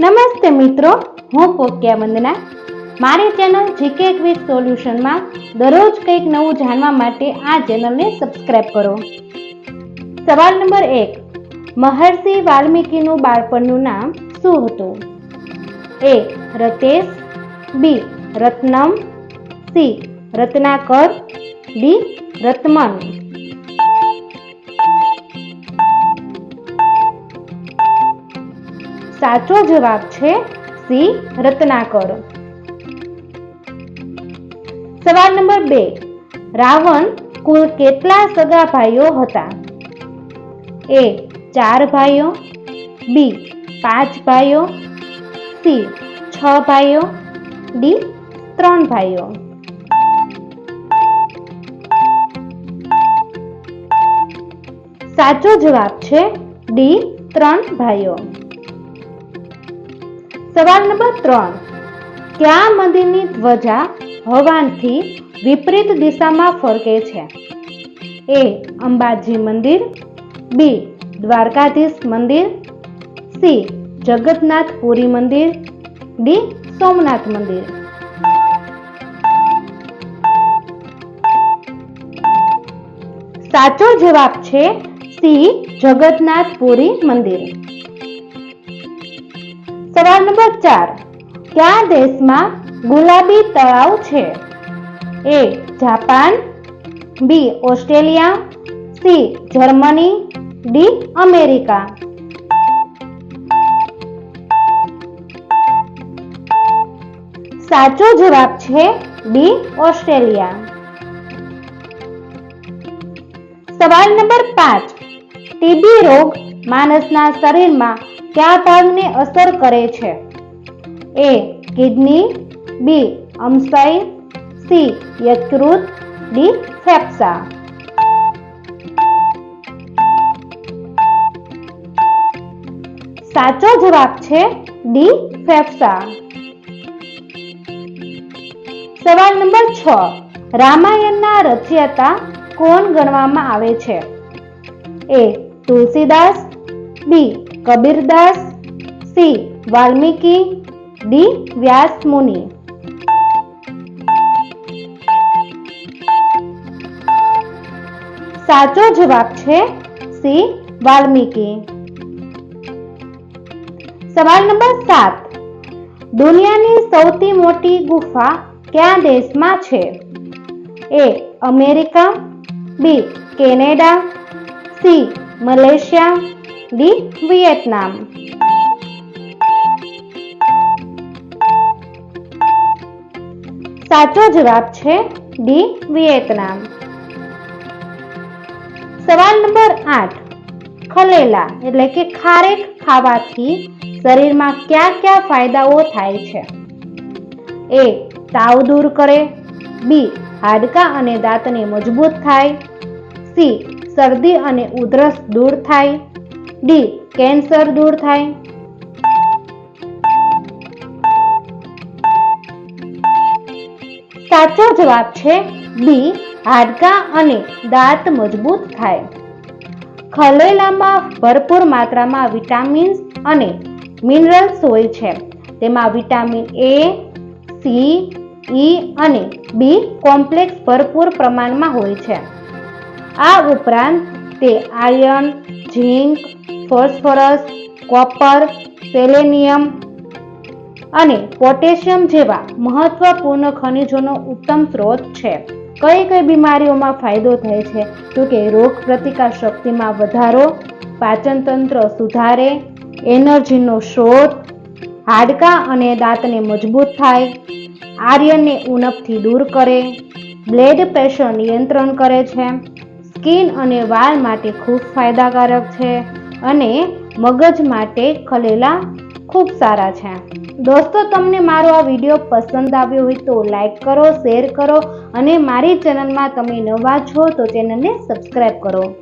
નમસ્તે મિત્રો, હું પોક્યા વંદના. મારી ચેનલ જીકે ક્વિઝ સોલ્યુશનમાં દરરોજ કંઈક નવું જાણવા માટે આ ચેનલને સબસ્ક્રાઇબ કરો. સવાલ નંબર એક, મહર્ષિ વાલ્મીકીનું બાળપણનું નામ શું હતું? A, Ratesh, B, Ratnam, C, Ratnakar, D, Ratman. સાચો જવાબ છે સી, રત્નાકર. સવાલ નંબર બે. રાવણ કુલ કેટલા સગા ભાઈઓ હતા? એ, ચાર ભાઈઓ. બી, પાંચ ભાઈઓ. સી, છ ભાઈઓ. ડી, ત્રણ ભાઈઓ. સાચો જવાબ છે ડી, ત્રણ ભાઈઓ. સવાલ નંબર ત્રણ. કયા મંદિરની ધ્વજા હવાનથી વિપરીત દિશામાં ફરકે છે? એ, અંબાજી મંદિર, બી, દ્વારકાધીશ મંદિર, સી જગન્નાથ પુરી મંદિર, ડી, સોમનાથ મંદિર. સાચો જવાબ છે સી જગન્નાથ પુરી મંદિર. સવાલ નંબર ચાર કયા દેશમાં ગુલાબી તળાવ છે. A Japan, B Australia, C Germany, D America. સાચો જવાબ છે બી ઓસ્ટ્રેલિયા. સવાલ નંબર પાંચ. ટીબી રોગ માણસના શરીરમાં કયા ભાગને અસર કરે છે? A kidney. બી અમસાઈ. સી યકૃત. ડી ફેફસા. સાચો જવાબ છે ડી ફેફસા. સવાલ નંબર છ. રામાયણના રચયતા કોણ ગણવામાં આવે છે? A Tulsidas. B Kabirdas C Valmiki D Vyas મુનિ સાચો જવાબ છે સી વાલ્મીકી સવાલ નંબર સાત દુનિયાની સૌથી મોટી ગુફા કયા દેશમાં છે A America B Canada C Malaysia D Vietnam સાચો જવાબ છે ડી વિયેતનામ સવાલ નંબર આઠ ખલેલા એટલે કે ખારેક ખાવાથી શરીરમાં કયા કયા ફાયદાઓ થાય છે? એ, તાવ દૂર કરે, બી, હાડકાં અને દાંતને મજબૂત થાય, સી, શરદી અને ઉધરસ દૂર થાય ડી, કેન્સર દૂર થાય. સાચો જવાબ છે બી, હાડકાં અને દાંત મજબૂત થાય. ખલેલામાં ભરપૂર માત્રામાં વિટામિન્સ અને મિનરલ્સ હોય છે. તેમાં વિટામિન એ, સી, ઈ અને બી કોમ્પ્લેક્સ ભરપૂર પ્રમાણમાં હોય છે. આ ઉપરાંત તે iron, zinc phosphorus, copper, selenium અને પોટેશિયમ જેવા મહત્વપૂર્ણ ખનિજોનો ઉત્તમ સ્ત્રોત છે. કઈ કઈ બીમારીઓમાં ફાયદો થાય છે? તો કે રોગ પ્રતિકાર શક્તિમાં વધારો, પાચનતંત્ર સુધારે, એનર્જીનો સ્ત્રોત હાડકાં અને દાંતને મજબૂત થાય, આર્યનને ઉણપથી દૂર કરે, બ્લડ પ્રેશર નિયંત્રણ કરે છે. સ્કિન અને વાળ માટે ખૂબ ફાયદાકારક છે. અને મગજ માટે ખલેલા ખૂબ સારા છે. દોસ્તો, તમને મારો આ વીડિયો પસંદ આવ્યો હોય તો લાઈક કરો, શેર કરો અને મારી ચેનલમાં તમે નવા છો તો ચેનલને સબસ્ક્રાઈબ કરો.